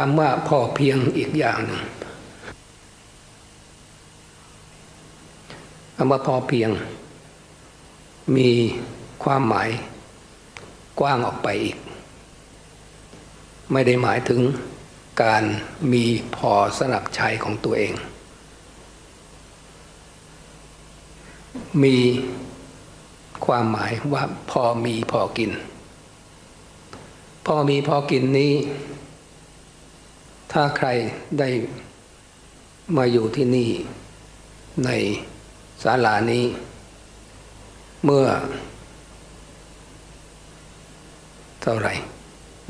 คำว่าพอเพียงอีกอย่างหนึ่งคำว่าพอเพียง มีความหมายกว้างออกไปอีก ไม่ได้หมายถึงการมีพอสนับใช้ของตัวเอง มีความหมายว่าพอมีพอกิน พอมีพอกินนี้ ถ้าใครได้มาอยู่ที่นี่ในศาลานี้ เมื่อ เท่าไหร่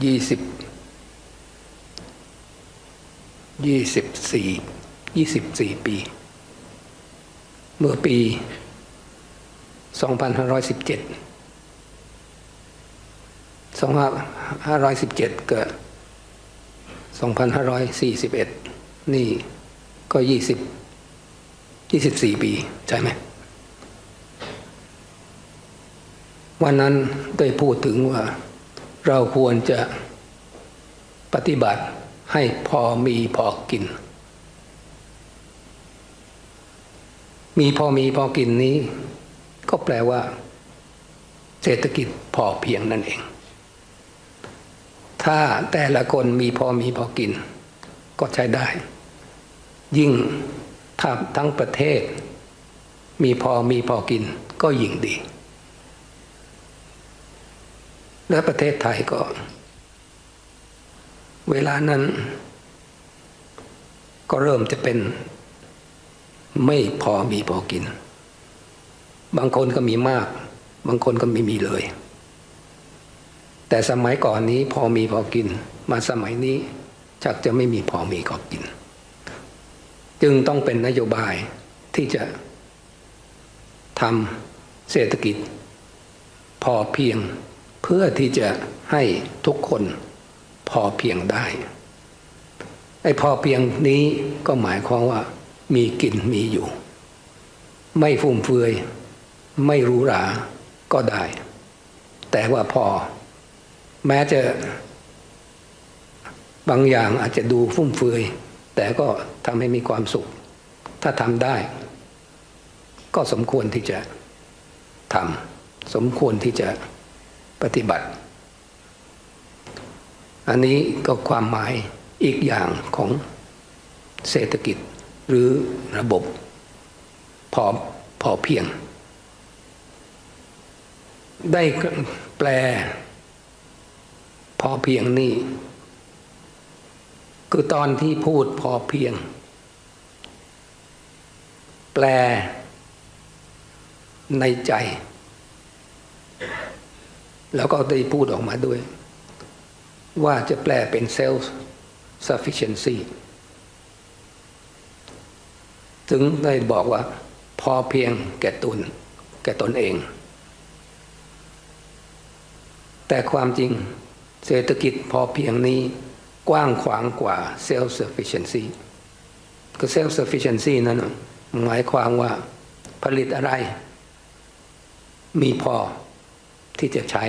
ยี่สิบยี่สิบสี่ยี่สิบสี่ปี เมื่อปีสองพันห้าร้อยสิบเจ็ดสองห้าร้อยสิบเจ็ดเกิด สองพันห้าร้อยสี่สิบเอ็ดนี่ก็ยี่สิบยี่สิบสี่ปีใช่ไหม วันนั้นได้พูดถึงว่าเราควรจะปฏิบัติให้พอมีพอกิน มีพอมีพอกินนี้ ก็แปลว่า เศรษฐกิจพอเพียงนั่นเอง ถ้าแต่ละคนมีพอมีพอกิน ก็ใช้ได้ ยิ่งถ้าทั้งประเทศ มีพอมีพอกิน ก็ยิ่งดี และประเทศไทยก็ เวลานั้น ก็เริ่มจะเป็น ไม่พอมีพอกิน บางคนก็มีมาก บางคนก็ไม่มีเลย แต่สมัยก่อนนี้พอมีพอกิน มาสมัยนี้ชักจะไม่มีพอมีก็กิน จึงต้องเป็นนโยบายที่จะทำเศรษฐกิจ พอเพียงเพื่อที่จะให้ทุกคนพอเพียงได้ไอ้พอเพียงนี้ก็หมายความว่า มีกินมีอยู่ ไม่ฟุ่มเฟือย ไม่รู้หราก็ได้ แต่ว่าพอ แม้จะบางอย่างอาจจะดูฟุ่มเฟือย แต่ก็ทำให้มีความสุข ถ้าทำได้ ก็สมควรที่จะทำสมควรที่จะปฏิบัติ อันนี้ก็ความหมายอีกอย่างของเศรษฐกิจหรือระบบพอพอเพียง ได้แปล อเพียงนี่ คือตอนที่พูดพอเพียง แปล ในใจ แล้วก็ได้พูดออกมาด้วย ว่าจะแปลเป็น self sufficiency ถึงได้บอกว่า พอเพียงแก่ตนแก่ตนเอง แต่ความจริง เศรษฐกิจพอเพียงนี้กว้างขวางกว่า self sufficiency ก็ self sufficiency นั้นหมายความว่าผลิตอะไร มีพอที่จะใช้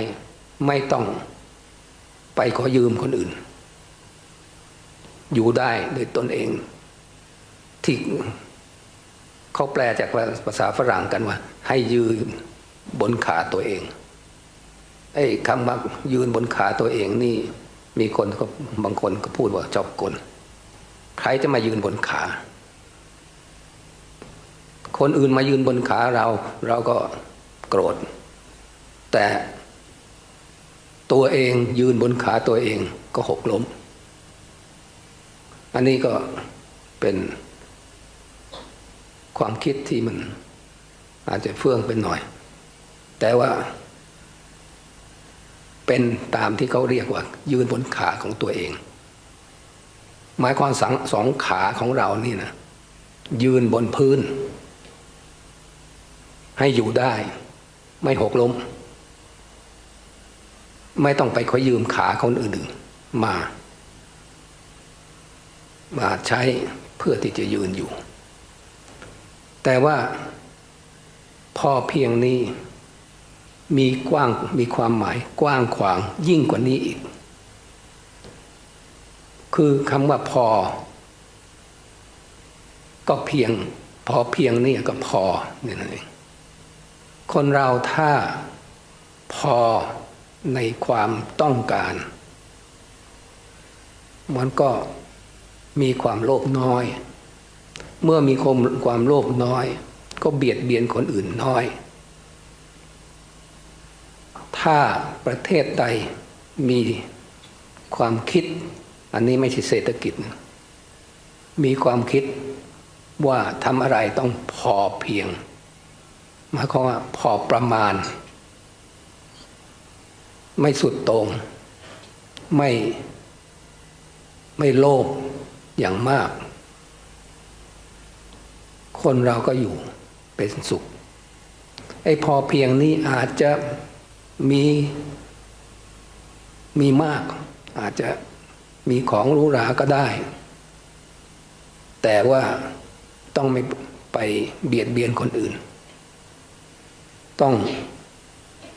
ไม่ต้องไปขอยืมคนอื่น อยู่ได้โดยตนเองที่เขาแปลจากภาษาฝรั่งกันว่า ให้ยืนบนขาตัวเอง ไอ้คำว่ายืนบนขาตัวเองนี่ มีคนก็บางคนก็พูดว่าจอบกลใครจะมายืนบนขา คนอื่นมายืนบนขาเรา เราก็โกรธ แต่ตัวเองยืนบนขาตัวเองก็หกล้ม อันนี้ก็เป็นความคิดที่มันอาจจะเฟื่องเป็นหน่อย แต่ว่า เป็นตามที่เขาเรียกว่า ยืนบนขาของตัวเอง หมายความสังสองขาของเรานี่นะยืนบนพื้น ให้อยู่ได้ ไม่หกล้ม ไม่ต้องไปขอยืมขาคนอื่นๆมา มาใช้เพื่อที่จะยืนอยู่ แต่ว่าพอเพียงนี้ มีกว้างมีความหมายกว้างขวางยิ่งกว่านี้อีก คือคำว่าพอ ก็เพียง พอเพียงนี่ก็พอนี่นั่นเองคนเราถ้าพอในความต้องการ มันก็มีความโลภน้อย เมื่อมีความความโลภน้อย ก็เบียดเบียนคนอื่นน้อย ถ้าประเทศใดมีความคิด อันนี้ไม่ใช่เศรษฐกิจ มีความคิดว่าทำอะไรต้องพอเพียงหมายความว่าพอประมาณ ไม่สุดตง่งไม่ไม่โลภอย่างมาก คนเราก็อยู่เป็นสุขไอ้พอเพียงนี้อาจจะ มีมีมากอาจจะมีของหรูหราก็ได้ แต่ว่าต้องไม่ไปเบียดเบียนคนอื่น ต้อง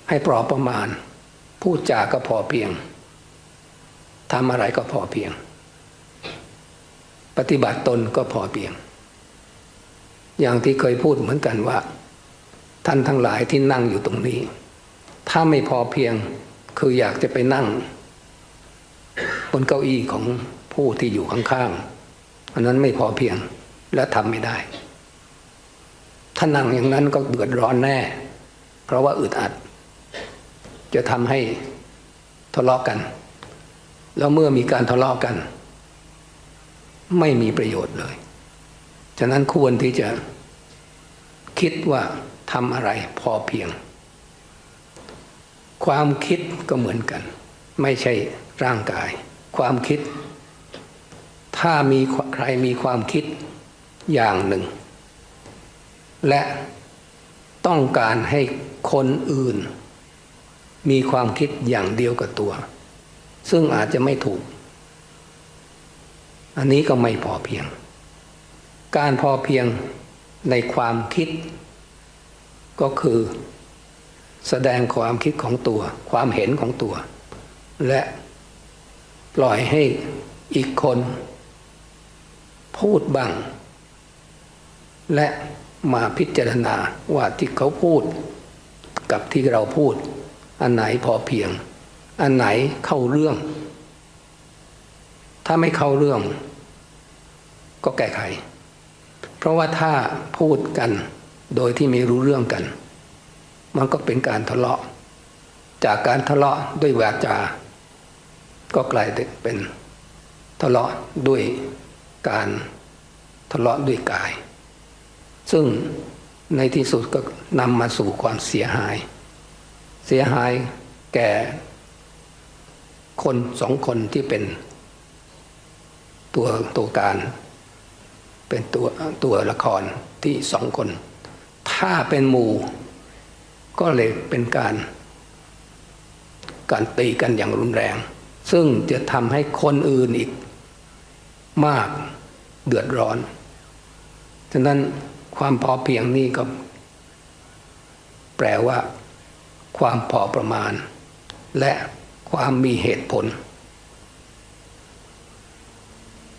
ให้ปลอประมาณ พูดจาก็พอเพียงทำอะไรก็พอเพียง ปฏิบัติตนก็พอเพียง อย่างที่เคยพูดเหมือนกันว่า ท่านทั้งหลายที่นั่งอยู่ตรงนี้ ถ้าไม่พอเพียงคืออยากจะไปนั่ง บนเก้าอี้ของผู้ที่อยู่ข้างๆอันนั้นไม่พอเพียงและทำไม่ได้ ถ้านั่งอย่างนั้นก็เดือดร้อนแน่ เพราะว่าอึดอัด จะทำให้ทะเลาะกกัน แล้วเมื่อมีการทะเลาะกกัน ไม่มีประโยชน์เลย ฉะนั้นควรที่จะคิดว่าทำอะไรพอเพียง ความคิดก็เหมือนกัน ไม่ใช่ร่างกาย ความคิด ถ้ามีใครมีความคิดอย่างหนึ่ง และต้องการให้คนอื่น มีความคิดอย่างเดียวกับตัว ซึ่งอาจจะไม่ถูก อันนี้ก็ไม่พอเพียง การพอเพียงในความคิด ก็คือ แสดงความคิดของตัว ความเห็นของตัว และปล่อยให้อีกคน พูดบ้าง และมาพิจารณาว่าที่เขาพูด กับที่เราพูด อันไหนพอเพียง อันไหนเข้าเรื่อง ถ้าไม่เข้าเรื่อง ก็แก้ไข เพราะว่าถ้าพูดกันโดยที่ไม่รู้เรื่องกัน มันก็เป็นการทะเลาะ จากการทะเลาะด้วยวาจา ก็กลายเป็นทะเลาะด้วยการทะเลาะด้วยกาย ซึ่งในที่สุดก็นำมาสู่ความเสียหาย เสียหายแก่คนสองคนที่เป็น ตัวตัวการ เป็นตัวตัวละครที่สองคน ถ้าเป็นหมู่ ก็เลยเป็นการการตีกันอย่างรุนแรง ซึ่งจะทำให้คนอื่นอีกมากเดือดร้อน ฉะนั้นความพอเพียงนี้ก็แปลว่า ความพอประมาณ และความมีเหตุผล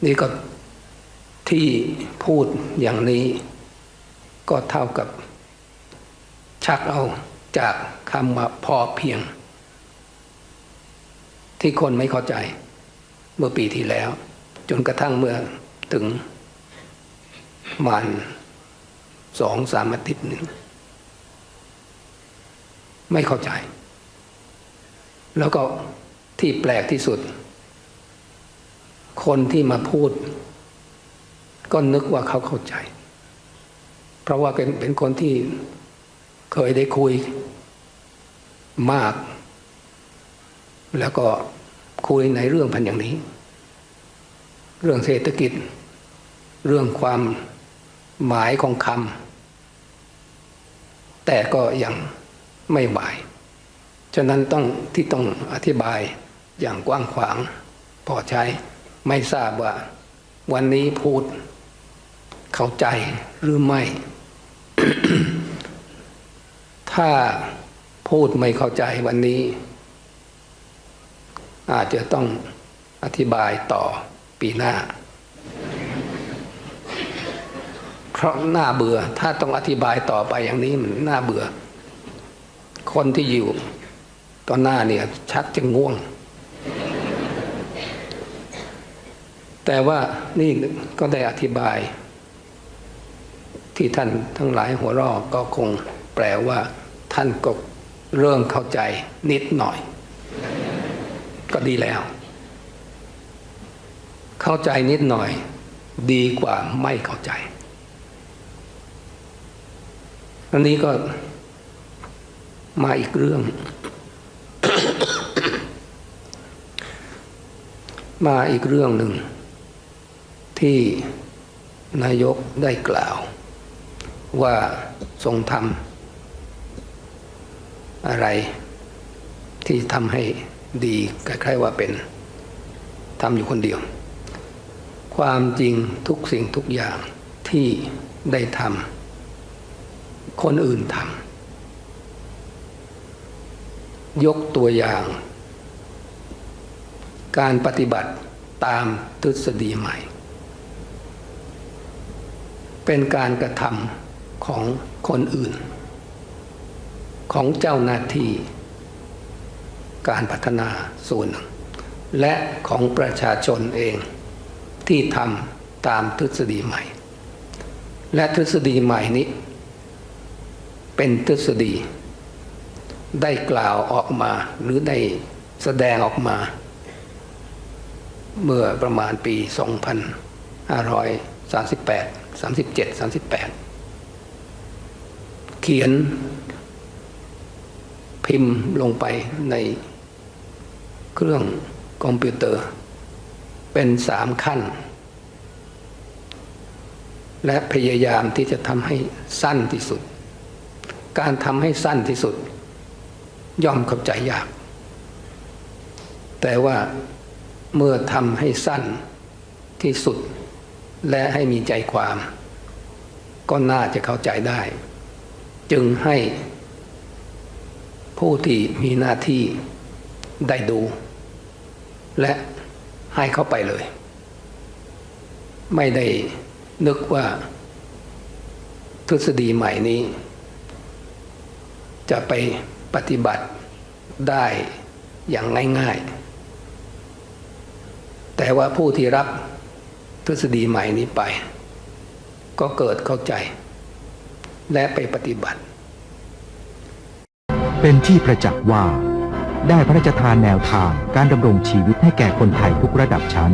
นี่ก็ที่พูดอย่างนี้ ก็เท่ากับชักเอา จากคำว่าพอเพียง ที่คนไม่เข้าใจ เมื่อปีที่แล้ว จนกระทั่งเมื่อถึงมันสองสามอาทิตย์หนึ่ง ไม่เข้าใจ แล้วก็ที่แปลกที่สุด คนที่มาพูด ก็นึกว่าเขาเข้าใจ เพราะว่าเป็นเป็นคนที่ เคยได้คุยมาก แล้วก็คุยในเรื่องพันอย่างนี้ เรื่องเศรษฐกิจ เรื่องความหมายของคำแต่ก็ยังไม่บ่าย ฉะนั้นต้องที่ต้องอธิบายอย่างกว้างขวาง พอใช้ไม่ทราบว่า วันนี้พูดเข้าใจหรือไม่ ถ้าพูดไม่เข้าใจวันนี้ อาจจะต้องอธิบายต่อปีหน้า เพราะน่าเบื่อ ถ้าต้องอธิบายต่อไปอย่างนี้มันน่าเบื่อ คนที่อยู่ตอนหน้าเนี่ยชักจะง่วง แต่ว่านี่ก็ได้อธิบาย ที่ท่านทั้งหลายหัวรอก็คงแปลว่า ท่านก็เริ่มเข้าใจนิดหน่อย ก็ดีแล้ว เข้าใจนิดหน่อย ดีกว่าไม่เข้าใจ อันนี้ก็มาอีกเรื่อง มาอีกเรื่องหนึ่ง ที่นายกได้กล่าว ว่าทรงทำ อะไรที่ทำให้ดีคล้ายๆว่าเป็นทำอยู่คนเดียว ความจริงทุกสิ่งทุกอย่างที่ได้ทำคนอื่นทำยกตัวอย่าง การปฏิบัติตามทฤษฎีใหม่ เป็นการกระทำของคนอื่น ของเจ้าหน้าที่การพัฒนาส่วนหนึ่งและของประชาชนเองที่ทำตามทฤษฎีใหม่ และทฤษฎีใหม่นี้ เป็นทฤษฎี ได้กล่าวออกมาหรือได้แสดงออกมา เมื่อประมาณปี 2538 37 38 เขียน พิมพ์ลงไปในเครื่องคอมพิวเตอร์ เป็นสามขั้น และพยายามที่จะทำให้สั้นที่สุด การทำให้สั้นที่สุด ย่อมเข้าใจยาก แต่ว่าเมื่อทำให้สั้นที่สุด และให้มีใจความ ก็น่าจะเข้าใจได้ จึงให้ ผู้ที่มีหน้าที่ได้ดู และให้เข้าไปเลย ไม่ได้นึกว่าทฤษฎีใหม่นี้ จะไปปฏิบัติได้อย่างง่ายๆ แต่ว่าผู้ที่รับทฤษฎีใหม่นี้ไป ก็เกิดเข้าใจ และไปปฏิบัติ เป็นที่ประจักษ์ว่า ได้พระราชทานแนวทางการดำรงชีวิตให้แก่คนไทยทุกระดับชั้น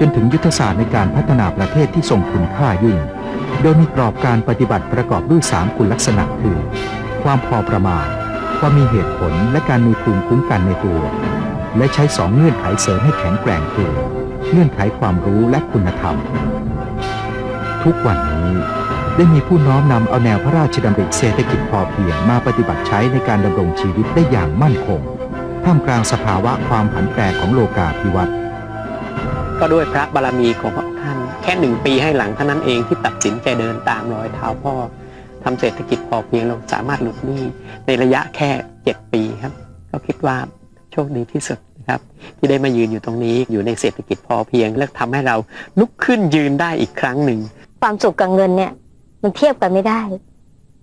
จนถึงยุทธศาสตร์ในการพัฒนาประเทศที่ทรงคุณค่ายิ่ง โดยมีกรอบการปฏิบัติประกอบด้วยสามคุณลักษณะคือ ความพอประมาณ ความมีเหตุผลและการมีภูมิคุ้มกันในตัว และใช้สองเงื่อนไขเสริมให้แข็งแกร่งคือเงื่อนไขความรู้และคุณธรรม ทุกวันนี้ ได้มีผู้น้อมนำเอาแนวพระราชดำริเศรษฐกิจพอเพียงมาปฏิบัติใช้ในการดำรงชีวิตได้อย่างมั่นคง ท่ามกลางสภาวะความผันแปรของโลกาภิวัตน์ก็ด้วยพระบารมีของพระองค์ท่าน แค่หนึ่งปีให้หลังเท่านั้นเองที่ตัดสินใจเดินตามรอยเท้าพ่อทำเศรษฐกิจพอเพียงเราสามารถหลุดหนี้ในระยะแค่เจ็ดปีครับ ก็คิดว่าโชคดีที่สุดนะครับที่ได้มายืนอยู่ตรงนี้อยู่ในเศรษฐกิจพอเพียง และทำให้เราลุกขึ้นยืนได้อีกครั้งหนึ่ง ความสุขกับเงินเนี่ย มันเทียบกันไม่ได้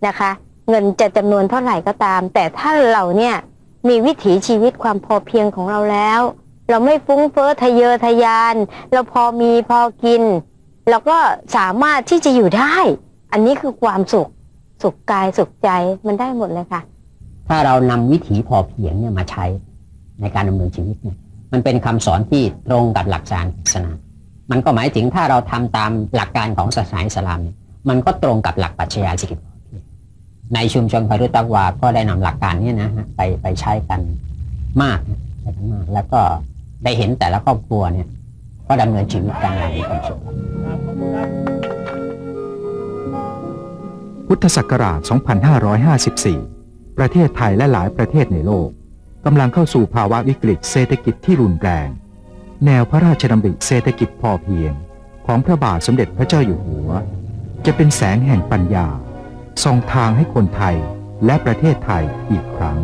นะคะ เงินจะจำนวนเท่าไหร่ก็ตาม แต่ถ้าเราเนี่ยมีวิถีชีวิตความพอเพียงของเราแล้ว เราไม่ฟุ้งเฟ้อทะเยอทะยาน เราพอมีพอกินเราก็สามารถที่จะอยู่ได้ อันนี้คือความสุขสุขกายสุขใจมันได้หมดเลยค่ะ ถ้าเรานำวิถีพอเพียงเนี่ยมาใช้ในการดำเนินชีวิตเนี่ยมันเป็นคำสอนที่ตรงกับหลักการศาสนา มันก็หมายถึงถ้าเราทำตามหลักการของศาสนาอิสลามเนี่ย มันก็ตรงกับหลักปรัชญาเศรษฐกิจในชุมชนพารุตกวาก็ได้นำหลักการนี้นะฮะไปไปใช้กันมากใช้กันมาก แล้วก็ได้เห็นแต่ละครอบครัวเนี่ย ก็ดำเนินชีวิตกันอย่างมีความสุขพุทธศักราช 2554 ประเทศไทยและหลายประเทศในโลกกำลังเข้าสู่ภาวะวิกฤตเศรษฐกิจที่รุนแรง แนวพระราชดำริเศรษฐกิจพอเพียง ของพระบาทสมเด็จพระเจ้าอยู่หัว จะเป็นแสงแห่งปัญญาส่องทางให้คนไทยและประเทศไทยอีกครั้ง